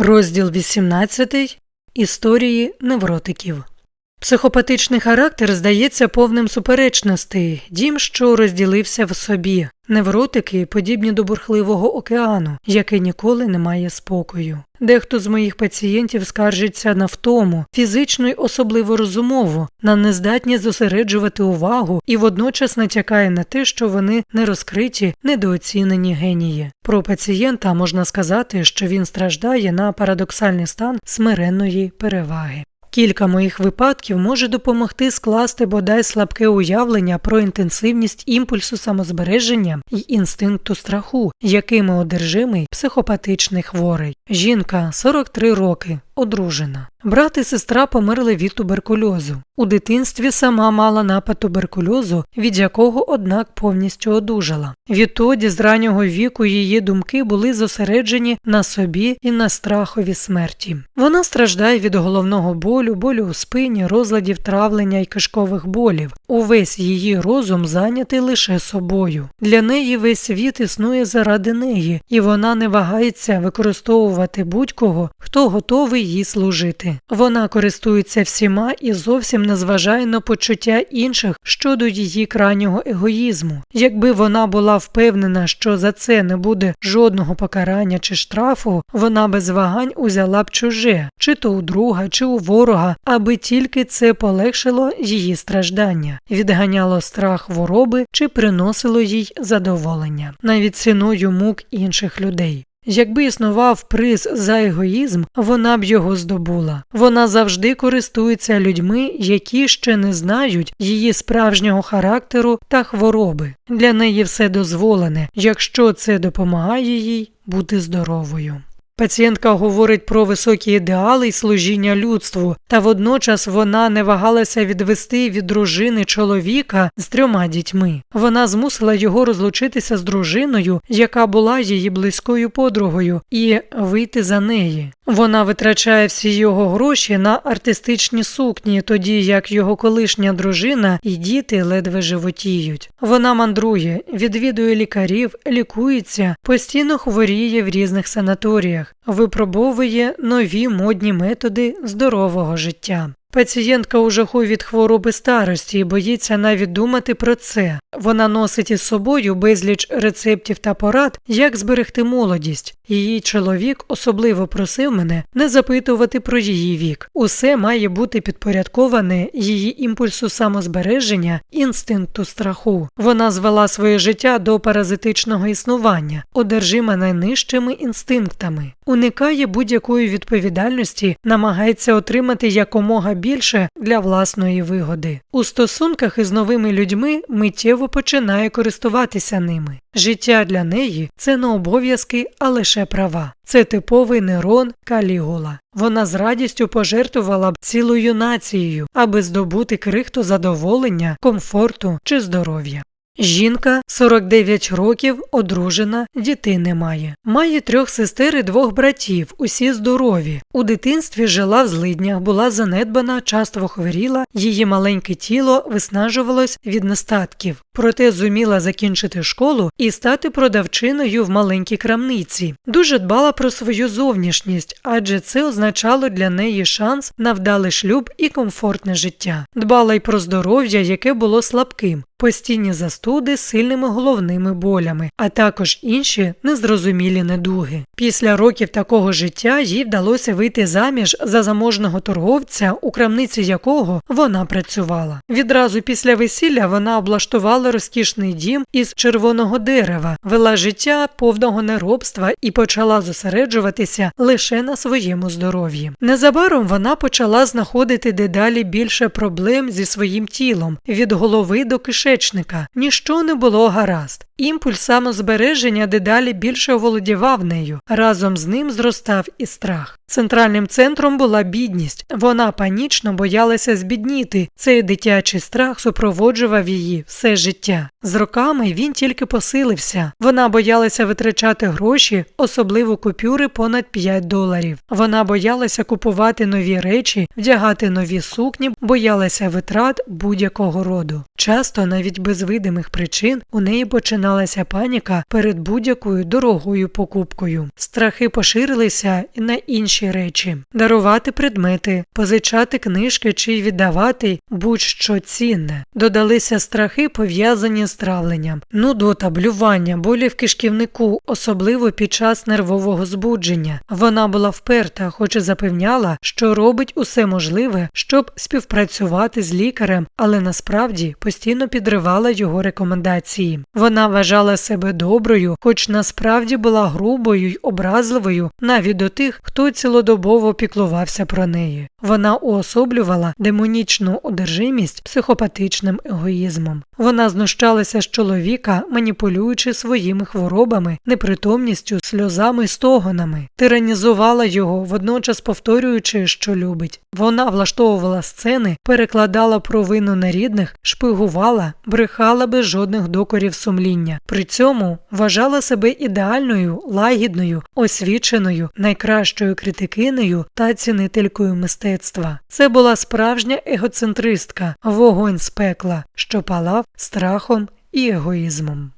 Розділ 18. Історії невротиків. Психопатичний характер здається повним суперечностей, дім, що розділився в собі. Невротики подібні до бурхливого океану, який ніколи не має спокою. Дехто з моїх пацієнтів скаржиться на втому, фізично й особливо розумово, на нездатність зосереджувати увагу і водночас натякає на те, що вони не розкриті, недооцінені генії. Про пацієнта можна сказати, що він страждає на парадоксальний стан смиренної переваги. Кілька моїх випадків може допомогти скласти бодай слабке уявлення про інтенсивність імпульсу самозбереження і інстинкту страху, якими одержимий психопатичний хворий. Жінка 43 роки, одружена. Брат і сестра померли від туберкульозу. У дитинстві сама мала напад туберкульозу, від якого, однак, повністю одужала. Відтоді з раннього віку її думки були зосереджені на собі і на страхові смерті. Вона страждає від головного болю, болю у спині, розладів травлення і кишкових болів. Увесь її розум зайнятий лише собою. Для неї весь світ існує заради неї, і вона не вагається використовувати будь-кого, хто готовий їй служити. Вона користується всіма і зовсім не зважає на почуття інших щодо її крайнього егоїзму. Якби вона була впевнена, що за це не буде жодного покарання чи штрафу, вона без вагань узяла б чуже, чи то у друга, чи у ворога, аби тільки це полегшило її страждання, відганяло страх хвороби чи приносило їй задоволення, навіть ціною мук інших людей. Якби існував приз за егоїзм, вона б його здобула. Вона завжди користується людьми, які ще не знають її справжнього характеру та хвороби. Для неї все дозволене, якщо це допомагає їй бути здоровою. Пацієнтка говорить про високі ідеали й служіння людству, та водночас вона не вагалася відвести від дружини чоловіка з трьома дітьми. Вона змусила його розлучитися з дружиною, яка була її близькою подругою, і вийти за неї. Вона витрачає всі його гроші на артистичні сукні, тоді як його колишня дружина і діти ледве животіють. Вона мандрує, відвідує лікарів, лікується, постійно хворіє в різних санаторіях, випробовує нові модні методи здорового життя. Пацієнтка у жаху від хвороби старості і боїться навіть думати про це. Вона носить із собою безліч рецептів та порад, як зберегти молодість. Її чоловік особливо просив мене не запитувати про її вік. Усе має бути підпорядковане її імпульсу самозбереження, інстинкту страху. Вона звела своє життя до паразитичного існування, одержима найнижчими інстинктами, уникає будь-якої відповідальності, намагається отримати якомога більше для власної вигоди. У стосунках із новими людьми миттєво починає користуватися ними. Життя для неї це не обов'язки, а лише права. Це типовий нейрон Калігула. Вона з радістю пожертвувала б цілою нацією, аби здобути крихту задоволення, комфорту чи здоров'я. Жінка 49 років, одружена, дітей немає. Має трьох сестер і двох братів, усі здорові. У дитинстві жила в злиднях, була занедбана, часто хворіла, її маленьке тіло виснажувалось від нестатків. Проте зуміла закінчити школу і стати продавчиною в маленькій крамниці. Дуже дбала про свою зовнішність, адже це означало для неї шанс на вдалий шлюб і комфортне життя. Дбала й про здоров'я, яке було слабким постійні застуди з сильними головними болями, а також інші незрозумілі недуги. Після років такого життя їй вдалося вийти заміж за заможного торговця, у крамниці якого вона працювала. Відразу після весілля вона облаштувала розкішний дім із червоного дерева, вела життя повного неробства і почала зосереджуватися лише на своєму здоров'ї. Незабаром вона почала знаходити дедалі більше проблем зі своїм тілом від голови до кишені кишечника, ніщо не було гаразд. Імпульс самозбереження дедалі більше оволодівав нею. Разом з ним зростав і страх. Центральним центром була бідність. Вона панічно боялася збідніти. Цей дитячий страх супроводжував її все життя. З роками він тільки посилився. Вона боялася витрачати гроші, особливо купюри понад 5 доларів. Вона боялася купувати нові речі, вдягати нові сукні, боялася витрат будь-якого роду. Часто, навіть без видимих причин, у неї починав починалася паніка перед будь-якою дорогою покупкою. Страхи поширилися і на інші речі: дарувати предмети, позичати книжки чи віддавати будь-що цінне. Додалися страхи, пов'язані з травленням, нудота, блювання, болі в кишківнику, особливо під час нервового збудження. Вона була вперта, хоч і запевняла, що робить усе можливе, щоб співпрацювати з лікарем, але насправді постійно підривала його рекомендації. Вона вважала себе доброю, хоч насправді була грубою й образливою навіть до тих, хто цілодобово піклувався про неї. Вона уособлювала демонічну одержимість психопатичним егоїзмом. Вона знущалася з чоловіка, маніпулюючи своїми хворобами, непритомністю, сльозами стогонами, тиранізувала його, водночас повторюючи, що любить. Вона влаштовувала сцени, перекладала провину на рідних, шпигувала, брехала без жодних докорів сумління. При цьому вважала себе ідеальною, лагідною, освіченою, найкращою критикинею та цінителькою мистецтва. Це була справжня егоцентристка, вогонь з пекла, що палав страхом і егоїзмом.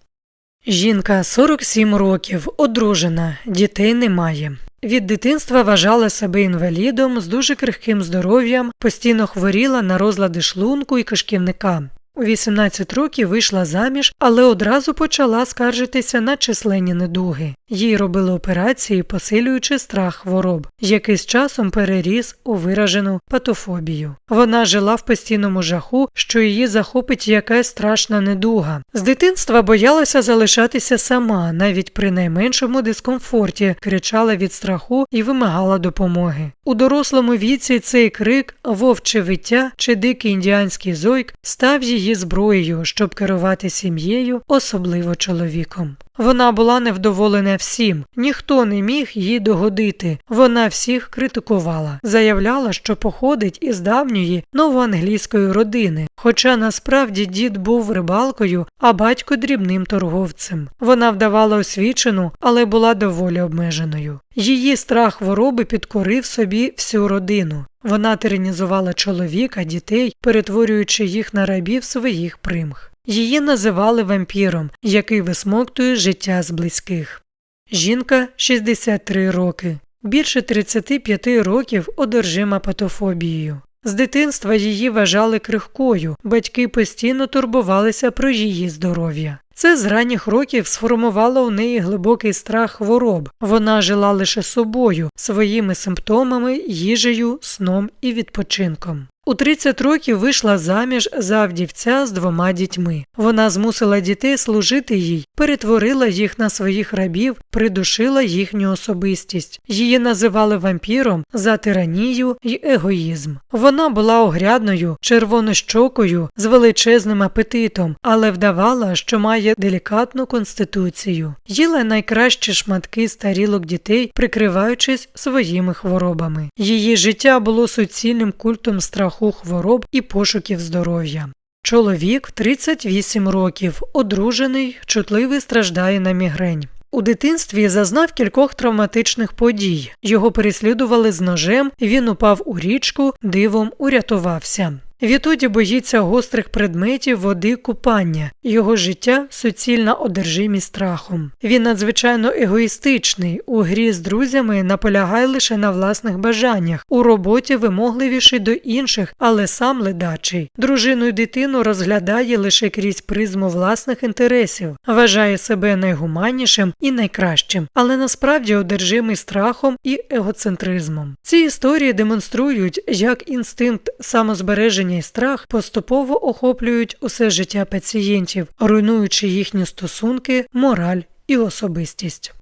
Жінка 47 років, одружена, дітей немає. Від дитинства вважала себе інвалідом з дуже крихким здоров'ям, постійно хворіла на розлади шлунку і кишківника. У 18 років вийшла заміж, але одразу почала скаржитися на численні недуги. Їй робили операції, посилюючи страх хвороб, який з часом переріс у виражену патофобію. Вона жила в постійному жаху, що її захопить якась страшна недуга. З дитинства боялася залишатися сама, навіть при найменшому дискомфорті, кричала від страху і вимагала допомоги. У дорослому віці цей крик, вовче виття чи дикий індіанський зойк став її зброєю, щоб керувати сім'єю, особливо чоловіком. Вона була невдоволена всім, ніхто не міг їй догодити. Вона всіх критикувала, заявляла, що походить із давньої новоанглійської родини, хоча насправді дід був рибалкою, а батько дрібним торговцем. Вона вдавала освічену, але була доволі обмеженою. Її страх хвороби підкорив собі всю родину. Вона тиранізувала чоловіка, дітей, перетворюючи їх на рабів своїх примх. Її називали вампіром, який висмоктує життя з близьких. Жінка 63 роки, більше 35 років одержима патофобією. З дитинства її вважали крихкою, батьки постійно турбувалися про її здоров'я. Це з ранніх років сформувало у неї глибокий страх хвороб. Вона жила лише собою, своїми симптомами, їжею, сном і відпочинком. У 30 років вийшла заміж за вдівця з двома дітьми. Вона змусила дітей служити їй, перетворила їх на своїх рабів, придушила їхню особистість. Її називали вампіром за тиранію й егоїзм. Вона була огрядною, червонощокою, з величезним апетитом, але вдавала, що має делікатну конституцію. Їла найкращі шматки старілок дітей, прикриваючись своїми хворобами. Її життя було суцільним культом страху страху хвороб і пошуків здоров'я. Чоловік 38 років, одружений, чутливий страждає на мігрень. У дитинстві зазнав кількох травматичних подій. Його переслідували з ножем, він упав у річку, дивом урятувався. Відтоді боїться гострих предметів води купання, його життя суцільна одержимість страхом. Він надзвичайно егоїстичний, у грі з друзями наполягає лише на власних бажаннях, у роботі вимогливіший до інших, але сам ледачий. Дружину й дитину розглядає лише крізь призму власних інтересів, вважає себе найгуманнішим і найкращим, але насправді одержимий страхом і егоцентризмом. Ці історії демонструють, як інстинкт самозбереження і страх поступово охоплюють усе життя пацієнтів, руйнуючи їхні стосунки, мораль і особистість.